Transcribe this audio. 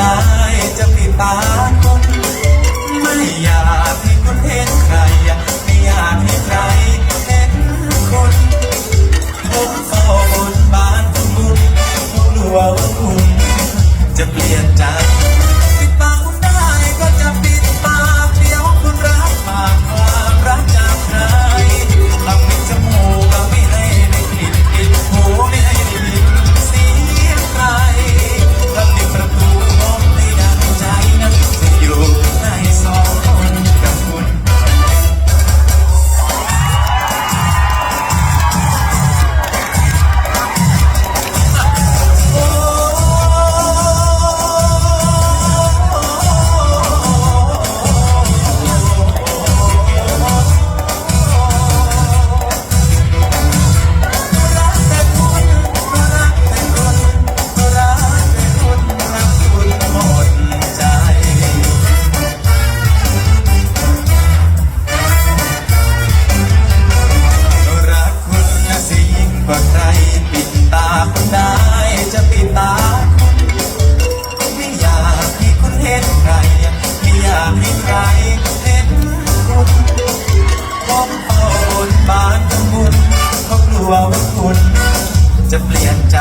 นายจะปิดตา คุณจะเปลี่ยนใจ